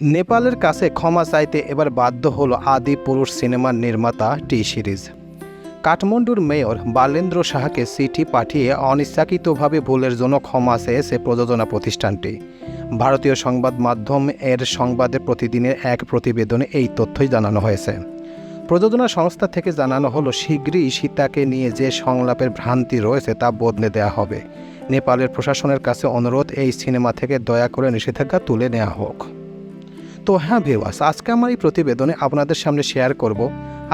নেপালের কাছে ক্ষমা চাইতে এবার বাধ্য হলো আদি পুরুষ সিনেমার নির্মাতা টি সিরিজ। কাঠমান্ডুর মেয়র বালেন্দ্র শাহকে চিঠি পাঠিয়ে অনিচ্ছাকৃতভাবে ভুলের জন্য ক্ষমা চেয়েছে প্রযোজনা প্রতিষ্ঠানটি। ভারতীয় সংবাদ মাধ্যম এর সংবাদে প্রতিদিনের এক প্রতিবেদনে এই তথ্যই জানানো হয়েছে। প্রযোজনা সংস্থা থেকে জানানো হলো শীঘ্রই সীতাকে নিয়ে যে সংলাপের ভ্রান্তি রয়েছে তা বদলে দেওয়া হবে। নেপালের প্রশাসনের কাছে অনুরোধ, এই সিনেমা থেকে দয়া করে নিষেধাজ্ঞা তুলে নেওয়া হোক। তো হ্যাঁ ভিওয়াস আজকে আমার এই প্রতিবেদনে আপনাদের সামনে শেয়ার করব,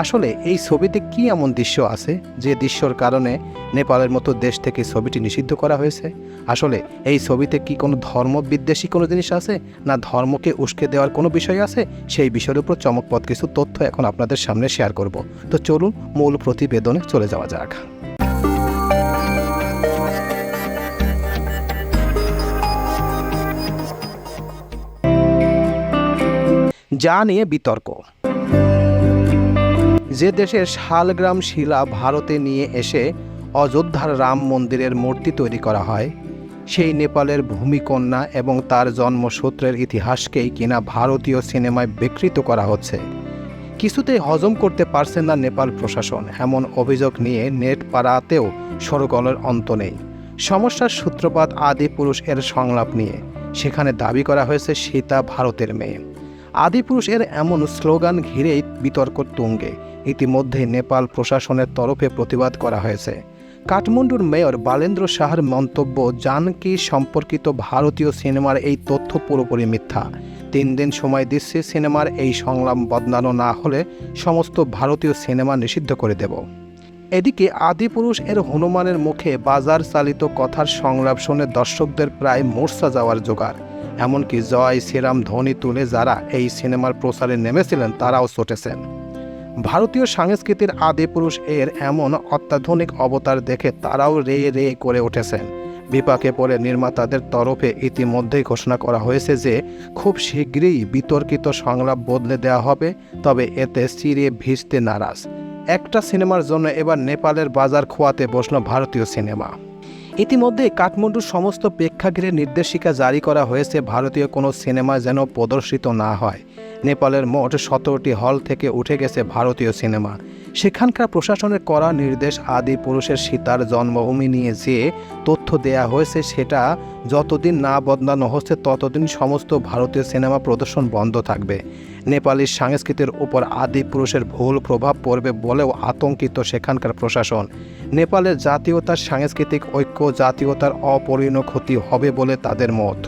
আসলে এই ছবিতে কি এমন দৃশ্য আছে যে দৃশ্যর কারণে নেপালের মতো দেশ থেকে ছবিটি নিষিদ্ধ করা হয়েছে? আসলে এই ছবিতে কি কোনো ধর্ম বিদ্বেষী কোনো জিনিস আছে, না ধর্মকে উস্কে দেওয়ার কোনো বিষয় আছে? সেই বিষয়ের উপর চমকপদ কিছু তথ্য এখন আপনাদের সামনে শেয়ার করব। তো চলুন মূল প্রতিবেদনে চলে যাওয়া যাক। যা নিয়ে বিতর্ক। যে দেশের শালগ্রাম শিলা ভারতে নিয়ে এসে অযোধ্যার রাম মন্দিরের মূর্তি তৈরি করা হয়, সেই নেপালের ভূমিকন্যা এবং তার জন্মসূত্রের ইতিহাসকেই কিনা ভারতীয় সিনেমায় বিকৃত করা হচ্ছে। কিছুতেই হজম করতে পারছেন না নেপাল প্রশাসন, এমন অভিযোগ নিয়ে নেট পাড়াতেও সরগলের অন্ত নেই। সমস্যার সূত্রপাত আদি পুরুষ এর সংলাপ নিয়ে, সেখানে দাবি করা হয়েছে সীতা ভারতের মেয়ে। আদিপুরুষ এর এমন স্লোগান ঘিরেই বিতর্ক তুঙ্গে। ইতিমধ্যে নেপাল প্রশাসনের তরফে প্রতিবাদ করা হয়েছে। কাঠমান্ডুর মেয়র বালেন্দ্র শাহর মন্তব্য, জানকি সম্পর্কিত ভারতীয় সিনেমার এই তথ্য পুরোপুরি মিথ্যা। তিন দিন সময় দিচ্ছে সিনেমার এই সংলাপ বদলানো না হলে সমস্ত ভারতীয় সিনেমা নিষিদ্ধ করে দেব। এদিকে আদিপুরুষ এর হনুমানের মুখে বাজার চালিত কথার সংলাপ শুনে দর্শকদের প্রায় মূর্ছা যাওয়ার জোগাড়। এমনকি জয়, শ্রীরাম ধ্বনি তুলে যারা এই সিনেমার প্রচারে নেমেছিলেন, তারাও চটেছেন ভারতীয় সংস্কৃতির আদিপুরুষ এর এমন অত্যাধুনিক অবতার দেখে তারাও রে রে করে উঠেছেন। বিপাকে পড়ে নির্মাতাদের তরফে ইতিমধ্যেই ঘোষণা করা হয়েছে যে, খুব শীঘ্রই বিতর্কিত সংলাপ বদলে দেওয়া হবে, তবে এতে চিরে ভিজতে নারাজ। একটা সিনেমার জন্য এবার নেপালের বাজার খোয়াতে বসল ভারতীয় সিনেমা। ইতিমধ্যে কাঠমান্ডুর সমস্ত প্রেক্ষাগৃহের নির্দেশিকা জারি করা হয়েছে, ভারতীয় কোনো সিনেমা যেন প্রদর্শিত না হয়। নেপালের মোট সতেরোটি হল থেকে উঠে গেছে ভারতীয় সিনেমা। সেখানকার প্রশাসনের করা নির্দেশ আদি পুরুষের সীতার জন্মভূমি নিয়ে যে তথ্য দেয়া হয়েছে সেটা যতদিন না বদলানো হচ্ছে, ততদিন সমস্ত ভারতীয় সিনেমা প্রদর্শন বন্ধ থাকবে। নেপালি সংস্কৃতির উপর আদি পুরুষের ভুল প্রভাব পড়বে বলেও আতঙ্কিত সেখানকার প্রশাসন। নেপালের জাতীয়তার সাংস্কৃতিক ঐক্য, জাতীয়তার অপরিণ ক্ষতি হবে বলে তাদের মত।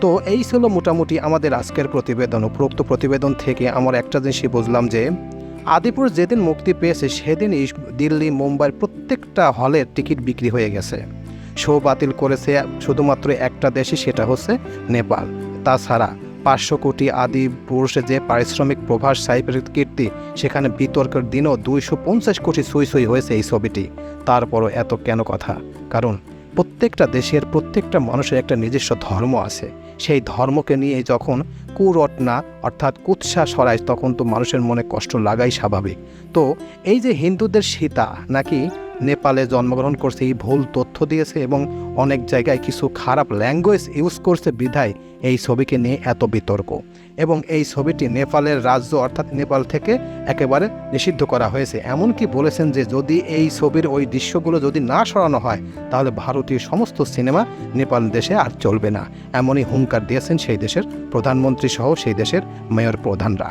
তো এই ছিল মোটামুটি আমাদের আজকের প্রতিবেদন, উপরোক্ত প্রতিবেদন থেকে আমার একটা জিনিসই বুঝলাম যে, আদিপুর যেদিন মুক্তি পেয়েছে সেদিনই দিল্লি, মুম্বাইয়ের প্রত্যেকটা হলের টিকিট বিক্রি হয়ে গেছে। শো বাতিল করেছে শুধুমাত্র একটা দেশে সেটা হচ্ছে নেপাল। তাছাড়া পাঁচশো কোটি আদি পুরুষে যে পারিশ্রমিক প্রভাস সাহেবের কীর্তি, সেখানে বিতর্কের দিনও দুইশো পঞ্চাশ কোটি সুই সুই হয়েছে এই ছবিটি। তারপরও এত কেন কথা? কারণ প্রত্যেকটা দেশের প্রত্যেকটা মানুষের একটা নিজস্ব ধর্ম আছে। সেই ধর্মকে নিয়ে যখন কুরটনা অর্থাৎ কুৎসা সরায় তখন তো মানুষের মনে কষ্ট লাগাই স্বাভাবিক। তো এই যে হিন্দুদের সীতা নাকি নেপালে জন্মগ্রহণ করছে, এই ভুল তথ্য দিয়েছে এবং অনেক জায়গায় কিছু খারাপ ল্যাঙ্গুয়েজ ইউজ করছে বিধায়, এই ছবিকে নিয়ে এত বিতর্ক। এবং এই ছবিটি নেপালের রাজ্য অর্থাৎ নেপাল থেকে একেবারে নিষিদ্ধ করা হয়েছে। এমনকি বলেছেন যে যদি এই ছবির ওই দৃশ্যগুলো যদি না সরানো হয়, তাহলে ভারতীয় সমস্ত সিনেমা নেপাল দেশে আর চলবে না। এমনই হুঙ্কার দিয়েছেন সেই দেশের প্রধানমন্ত্রী সহ সেই দেশের মেয়র প্রধানরা।